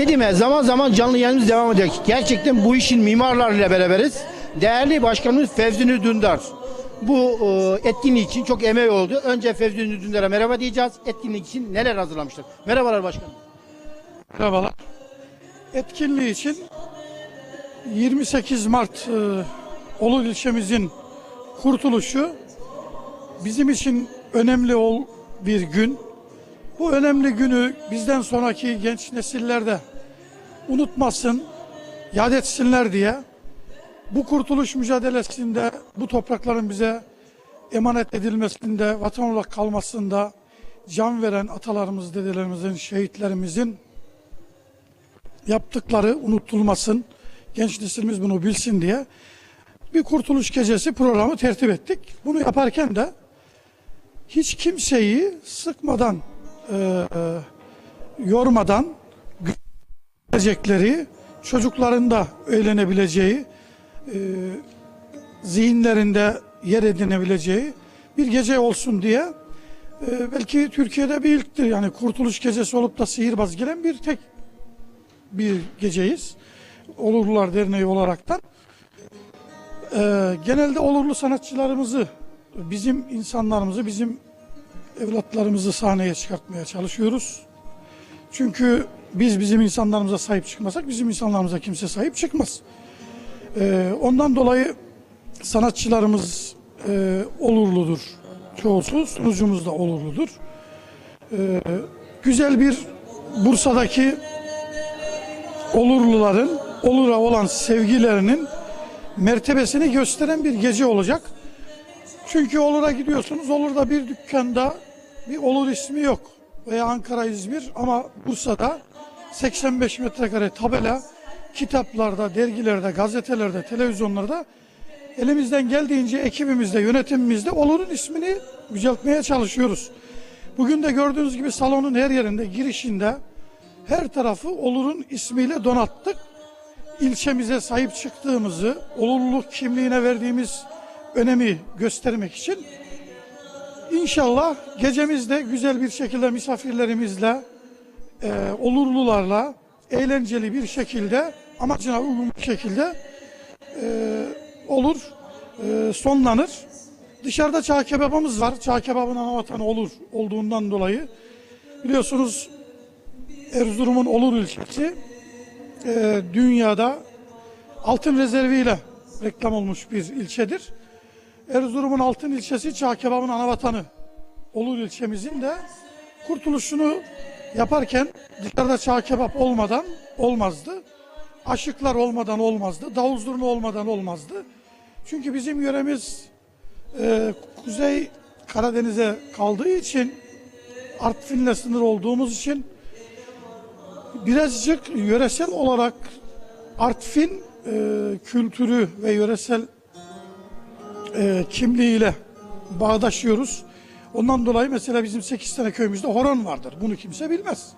Dedim ya zaman zaman canlı yayınımız devam edecek. Gerçekten bu işin mimarlarıyla beraberiz. Değerli başkanımız Fevzi Dündar. Bu e, etkinlik için çok emeği oldu. Önce Fevzi Dündar'a merhaba diyeceğiz. Etkinlik için neler hazırlamışlar? Merhabalar başkanım. Merhabalar. Etkinliği için 28 Mart e, Olur ilçemizin kurtuluşu bizim için önemli ol bir gün. Bu önemli günü bizden sonraki genç nesiller de unutmasın, yad etsinler diye bu kurtuluş mücadelesinde bu toprakların bize emanet edilmesinde, vatan olarak kalmasında can veren atalarımız, dedelerimizin, şehitlerimizin yaptıkları unutulmasın, genç nesilimiz bunu bilsin diye bir kurtuluş gecesi programı tertip ettik. Bunu yaparken de hiç kimseyi sıkmadan, e, e, yormadan görecekleri, çocukların da eğlenebileceği, e, zihinlerinde yer edinebileceği bir gece olsun diye e, belki Türkiye'de bir ilktir. Yani kurtuluş gecesi olup da sihirbaz gelen bir tek bir geceyiz. Olurlular Derneği olaraktan. Ee, genelde olurlu sanatçılarımızı, bizim insanlarımızı, bizim evlatlarımızı sahneye çıkartmaya çalışıyoruz. Çünkü biz bizim insanlarımıza sahip çıkmasak bizim insanlarımıza kimse sahip çıkmaz. Ee, ondan dolayı sanatçılarımız e, olurludur. Çoğusu sunucumuz da olurludur. Ee, güzel bir Bursa'daki olurluların olura olan sevgilerinin mertebesini gösteren bir gece olacak. Çünkü olura gidiyorsunuz. Olur'da bir dükkanda bir olur ismi yok. Veya Ankara, İzmir ama Bursa'da 85 metrekare tabela kitaplarda, dergilerde, gazetelerde, televizyonlarda elimizden geldiğince ekibimizde, yönetimimizde olurun ismini yüceltmeye çalışıyoruz. Bugün de gördüğünüz gibi salonun her yerinde, girişinde her tarafı olurun ismiyle donattık. İlçemize sahip çıktığımızı, olurluluk kimliğine verdiğimiz önemi göstermek için İnşallah gecemizde güzel bir şekilde misafirlerimizle, e, olurlularla, eğlenceli bir şekilde, amacına uygun bir şekilde e, olur, e, sonlanır. Dışarıda çağ kebabımız var. Çağ kebabın ana vatanı olur olduğundan dolayı. Biliyorsunuz Erzurum'un Olur ilçesi e, dünyada altın rezerviyle reklam olmuş bir ilçedir. Erzurum'un altın ilçesi çağ kebabın ana vatanı Olur ilçemizin de kurtuluşunu yaparken dışarıda çağ kebap olmadan olmazdı. Aşıklar olmadan olmazdı. Davul zurna olmadan olmazdı. Çünkü bizim yöremiz e, Kuzey Karadeniz'e kaldığı için Artvin'le sınır olduğumuz için birazcık yöresel olarak Artvin e, kültürü ve yöresel e, kimliğiyle bağdaşıyoruz. Ondan dolayı mesela bizim 8 tane köyümüzde horon vardır. Bunu kimse bilmez.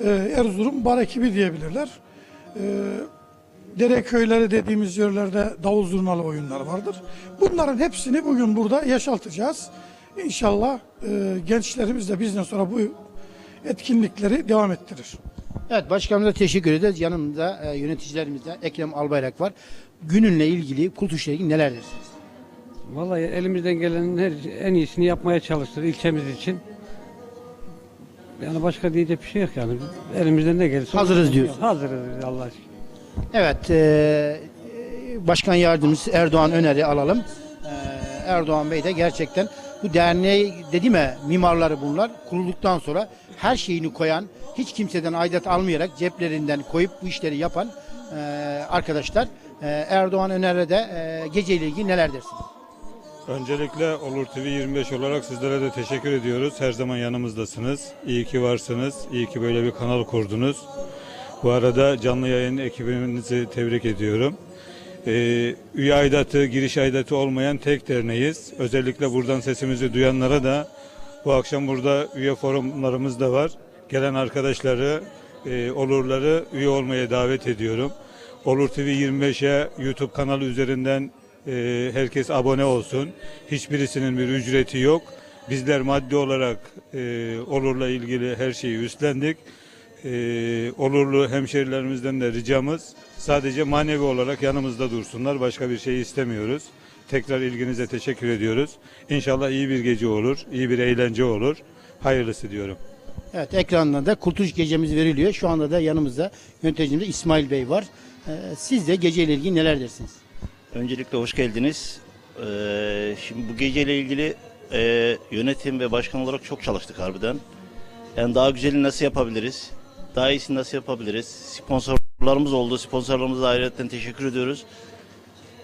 E, Erzurum bar ekibi diyebilirler. E, dere köyleri dediğimiz yerlerde davul zurnalı oyunlar vardır. Bunların hepsini bugün burada yaşaltacağız. İnşallah e, gençlerimiz de bizden sonra bu etkinlikleri devam ettirir. Evet başkanımıza teşekkür ederiz. Yanımda e, yöneticilerimizde Ekrem Albayrak var. Gününle ilgili, kultuşla ilgili neler dersiniz? Vallahi elimizden gelenin her, en iyisini yapmaya çalıştık ilçemiz için. Yani başka diyecek bir şey yok yani. Elimizden ne gelirse. Hazırız diyorsun. Hazırız Allah aşkına. Evet, e, Başkan Yardımcısı Erdoğan Öner'i alalım. E, Erdoğan Bey de gerçekten bu derneği dedi mi mimarları bunlar kurulduktan sonra her şeyini koyan, hiç kimseden aidat almayarak ceplerinden koyup bu işleri yapan e, arkadaşlar. E, Erdoğan Öner'e de e, geceyle ilgili neler dersiniz? Öncelikle Olur TV 25 olarak sizlere de teşekkür ediyoruz. Her zaman yanımızdasınız. İyi ki varsınız. İyi ki böyle bir kanal kurdunuz. Bu arada canlı yayın ekibinizi tebrik ediyorum. Ee, üye aidatı, giriş aidatı olmayan tek derneğiz. Özellikle buradan sesimizi duyanlara da bu akşam burada üye forumlarımız da var. Gelen arkadaşları, e, olurları üye olmaya davet ediyorum. Olur TV 25'e YouTube kanalı üzerinden e, herkes abone olsun. Hiçbirisinin bir ücreti yok. Bizler maddi olarak e, olurla ilgili her şeyi üstlendik. e, olurlu hemşerilerimizden de ricamız sadece manevi olarak yanımızda dursunlar. Başka bir şey istemiyoruz. Tekrar ilginize teşekkür ediyoruz. İnşallah iyi bir gece olur, iyi bir eğlence olur. Hayırlısı diyorum. Evet ekranda da kurtuluş gecemiz veriliyor. Şu anda da yanımızda yöneticimiz İsmail Bey var. Ee, siz de geceyle ilgili neler dersiniz? Öncelikle hoş geldiniz. Ee, şimdi bu geceyle ilgili e, yönetim ve başkan olarak çok çalıştık harbiden. Yani daha güzelini nasıl yapabiliriz? Daha iyisini nasıl yapabiliriz? Sponsorlarımız oldu. Sponsorlarımıza ayrıca teşekkür ediyoruz.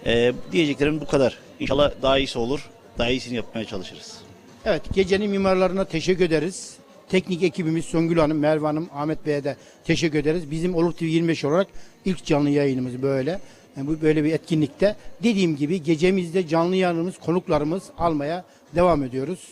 Ee, diyeceklerim bu kadar. İnşallah daha iyisi olur. Daha iyisini yapmaya çalışırız. Evet gecenin mimarlarına teşekkür ederiz. Teknik ekibimiz Songül Hanım, Merve Hanım, Ahmet Bey'e de teşekkür ederiz. Bizim Olur TV 25 olarak ilk canlı yayınımız böyle. Yani bu böyle bir etkinlikte. Dediğim gibi gecemizde canlı yayınımız, konuklarımız almaya devam ediyoruz.